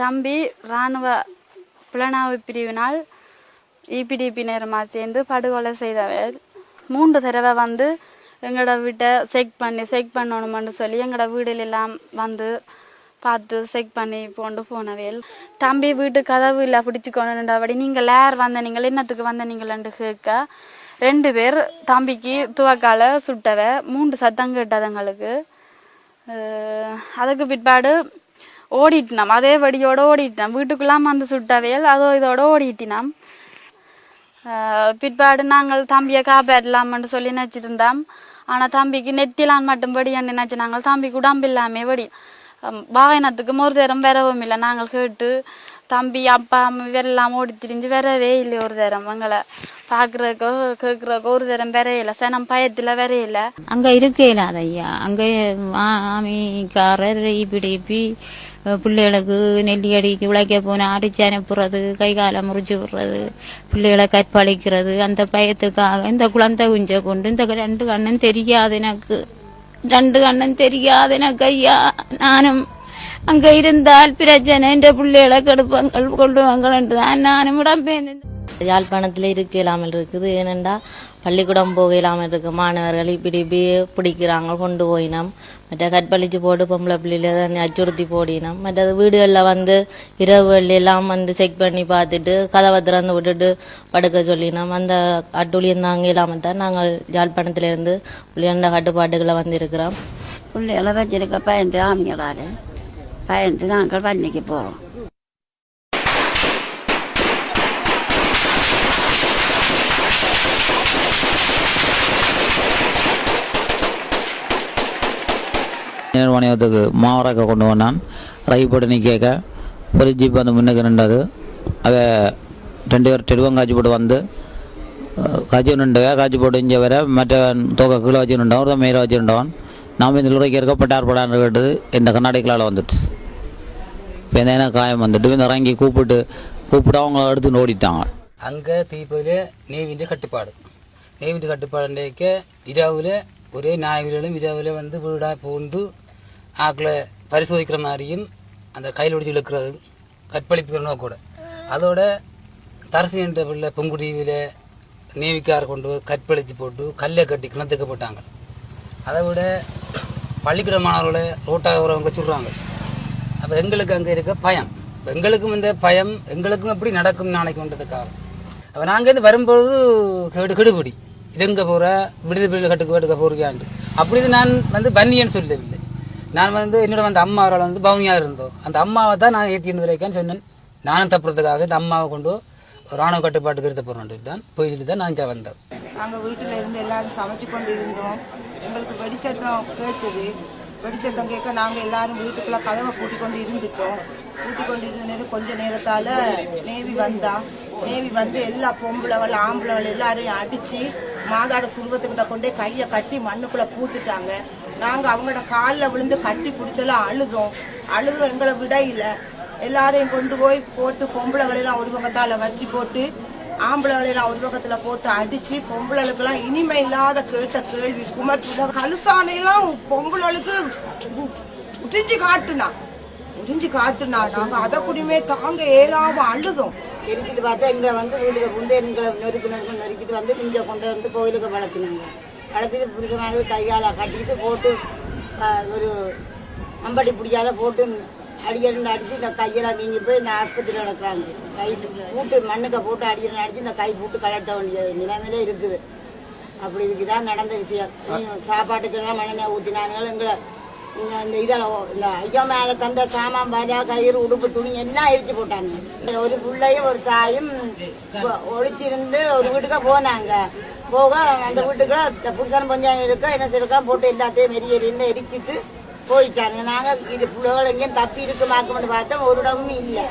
தம்பி இராணுவ புலனாய்வு பிரிவினால் இபிடிபியினருமா சேர்ந்து படுகொலை செய்தவர். மூன்று தடவை வந்து எங்களோட வீட்டை செக் பண்ணி செக் பண்ணணுமென்னு சொல்லி எங்களோட வீடுலெல்லாம் வந்து பார்த்து செக் பண்ணி கொண்டு போனவேல் தம்பி வீட்டு கதவு இல்லை பிடிச்சு கொண்டு நின்றபடி நீங்கள் யார் வந்த நீங்கள் என்னத்துக்கு வந்த நீங்களன்னு கேட்க. ரெண்டு பேர் தம்பிக்கு துவக்கால சுட்டவ மூன்று சத்தம் கேட்டதுங்களுக்கு அதுக்கு பிற்பாடு ஓடிட்டினோம். அதே வடியோட ஓடிட்டோம் வீட்டுக்குள்ளாம வந்து சுட்டவையல் அதோ இதோட ஓடிட்டினோம். பிற்பாடு நாங்கள் தம்பியை காப்பாற்றலாம்னு சொல்லி நினச்சிட்டு இருந்தோம் ஆனால் தம்பிக்கு நெத்திலான் மட்டும் வெடி நினச்சி நாங்கள் தம்பிக்கு உடம்பு இல்லாமே வடி. ஹம் வாகனத்துக்கு ஒரு தரம் வரவும் இல்லை. நாங்கள் கேட்டு தம்பி அப்பா அம்மா இவரெல்லாம் ஓடி திரிஞ்சு வரவே இல்லை ஒரு தரம் எங்களை பார்க்குறக்கோ கேட்குறக்கோ ஒரு தரம் வரையில சனம் பயத்தில் வரையில அங்கே இருக்கையில அதையா அங்கே ஆமிக்காரர் இப்பிடிப்பி பிள்ளைகளுக்கு நெல்லி அடிக்கு உழைக்க போன அடிச்சு அனுப்புறது கை காலை முறிச்சு விடுறது பிள்ளைகளை கற்பழிக்கிறது அந்த பயத்துக்காக இந்த குழந்தை குஞ்சை கொண்டு இந்த ரெண்டு கண்ணும் தெரியாது எனக்கு. ரெண்டு கண்ணும் தெரியாது எனக்கு ஐயா. நானும் அங்க இருந்தால் பிரச்சனை இந்த பிள்ளைகளை கெடுப்பாங்கள் கொள்ளுவாங்கள் தான் நானும் இடம்பெயர்ந்து யாழ்ப்பாணத்தில் இருக்க இல்லாமல் இருக்குது. ஏனெண்டா பள்ளிக்கூடம் போக இல்லாமல் இருக்கு மாணவர்கள் இப்படி இப்படி பிடிக்கிறாங்க கொண்டு போயினோம். மற்ற கற்பழிச்சு போட்டு பொம்பளை பிள்ளையில தான் அச்சுறுத்தி போடினோம். மற்றது வீடுகளில் வந்து இரவுகள் எல்லாம் வந்து செக் பண்ணி பார்த்துட்டு கதவை திறந்து விட்டுட்டு படுக்க சொல்லினோம். அந்த அட்டுழியம் தாங்க இல்லாமல் தான் நாங்கள் யாழ்ப்பாணத்திலேருந்து புள்ளியண்ட கட்டுப்பாட்டுகளை வந்து இருக்கிறோம் பிள்ளைகளை வச்சிருக்க பயந்து ஆமிங்களாரு பயந்து நாங்கள் வன்னிக்கு போகிறோம் నిర్వహణకు మావరాక కొండు ఉన్నాను రైపడిని కేక ஒரு ஜீப் வந்து முன்னுக்கு நின்றது. அவ ரெண்டு பேர் டெடுவம் காய்ச்சி போட்டு வந்து காய்ச்சி நின்றுவ காய்ச்சி போட்டு இங்கே வர மற்றவன் தோக்க கீழே வச்சு நின்றவன் ஒரு மேலே வச்சு நின்றவன். நாம் இந்த உரைக்கு இருக்க பட்டார் படான்னு கேட்டு இந்த கண்ணாடிக்களால் வந்துட்டு. இப்போ என்ன காயம் வந்துட்டு இந்த இறங்கி கூப்பிட்டு கூப்பிட்டு அவங்க எடுத்து ஓடிட்டாங்க அங்கே தீப்பதில் நீவிஞ்ச கட்டுப்பாடு. நீவிஞ்ச கட்டுப்பாடுன்றக்க இரவில் ஒரே நாய்களும் இரவில் வந்து வீடாக பூந்து ஆக்களை பரிசோதிக்கிற மாதிரியும் அந்த கையில் பிடிச்சி இழுக்கிறது கற்பழிப்புக்கிறனோ கூட. அதோட தரசு என்ற பிள்ளை பொங்குடிவில் நேவிக்கார கொண்டு கற்பழித்து போட்டு கல்லை கட்டி கிணத்துக்கு போட்டாங்க. அதை விட பள்ளிக்கூட மாணவர்களை ரோட்டாக வரவங்க சொல்கிறாங்க அப்போ எங்களுக்கு அங்கே இருக்க பயம். இப்போ எங்களுக்கும் இந்த பயம் எங்களுக்கும் எப்படி நடக்கும் நாளைக்குன்றதுக்காக அப்போ நாங்கள் இருந்து வரும்பொழுது கெடு கெடுபிடி. இறங்க போகிற விடுதலை கட்டுக்கு எடுக்க போறியாண்டு. அப்படி இது நான் வந்து பன்னியன்னு சொல்லவில்லை. நான் வந்து என்னோட வந்து அம்மா அவரால் வந்து பவுனியாக இருந்தோம். அந்த அம்மாவை தான் நான் ஏற்றின்னு வரைக்கும் சொன்னேன். நானும் தப்புறதுக்காக இந்த அம்மாவை கொண்டு ராணுவ கட்டுப்பாட்டுக்கு இருத்த போகிறோன்ட்டு தான் போயிட்டு தான் நான் இங்கே வந்தேன். நாங்கள் வீட்டில் இருந்து எல்லாரும் சமைச்சு கொண்டு இருந்தோம் எங்களுக்கு வெடிச்சத்தம் கேட்டது. வெடிச்சத்தம் கேட்க நாங்கள் எல்லாரும் வீட்டுக்குள்ள கதவை பூட்டி கொண்டு இருந்துட்டோம். பூட்டி கொண்டு இருந்த நேரம் கொஞ்ச நேரத்தால் நேவி வந்தா. நேவி வந்து எல்லா பொம்பளைகள் ஆம்பளைகள் எல்லாரையும் அடித்து மாதாட சுருவத்துக்கிட்ட கொண்டே கையை கட்டி மண்ணுக்குள்ளே பூத்துட்டாங்க. நாங்கள் அவங்களோட காலில் விழுந்து கட்டி பிடிச்செல்லாம் அழுதோம். அழுதும் எங்களை விட இல்லை எல்லாரையும் கொண்டு போய் போட்டு பொம்பளைகளெல்லாம் ஒரு பக்கத்தால் வச்சு போட்டு ஆம்பளைகளெல்லாம் ஒரு பக்கத்தில் போட்டு அடித்து பொம்பளைகளுக்கெல்லாம் இனிமை இல்லாத கேட்ட கேள்வி குமர்த்து கலுசானையெல்லாம் பொம்பளைகளுக்கு உ- உறிஞ்சு காட்டுனா உறிஞ்சு காட்டுனா நாங்கள் அதை குடிமே தாங்க ஏழாம அழுதோம். இருக்குது பார்த்தா எங்களை வந்து வீட்டுக்கு புந்து எங்களை நொறுக்கு நொறுக்கு நொறுக்கிட்டு வந்து இங்கே கொண்டு வந்து கோயிலுக்கு வளர்த்துனாங்க. வளர்த்துட்டு புருஷனாக கையால் கட்டிக்கிட்டு போட்டு ஒரு அம்படி பிடியால போட்டு அடிக்கடி அடித்து இந்த கையெல்லாம் வீங்கி போய் இந்த ஆஸ்பத்திரியில் நடக்கிறாங்க கை பூட்டு மண்ணுக்க போட்டு அடிக்கடி அடித்து இந்த கை பூட்டு கலட்ட வேண்டிய நிலைமையில இருக்குது. அப்படி இதுதான் நடந்த விஷயம். சாப்பாட்டுக்கெல்லாம் மண்ணெண்ணெய் ஊற்றினாங்க எங்களை இந்த இதில் இந்த ஐயோ மேலே தந்த சாமான் பாஜா கயிறு உடுப்பு துணி எல்லாம் அழிச்சு போட்டாங்க. ஒரு பிள்ளையும் ஒரு தாயும் ஒழிச்சிருந்து ஒரு வீட்டுக்கு போனாங்க. போக அந்த வீட்டுக்குள்ள புருஷன் பஞ்சாயம் இருக்க என்ன செய்யலாம் போட்டு எல்லாத்தையும் எரி எரின்னு எரிச்சிட்டு போயிட்டாங்க நாங்கள் இது பிள்ளைகள் எங்கேயும் தப்பி இருக்குமாக்கும்னு பார்த்தோம். ஒரு இடமும் இல்லை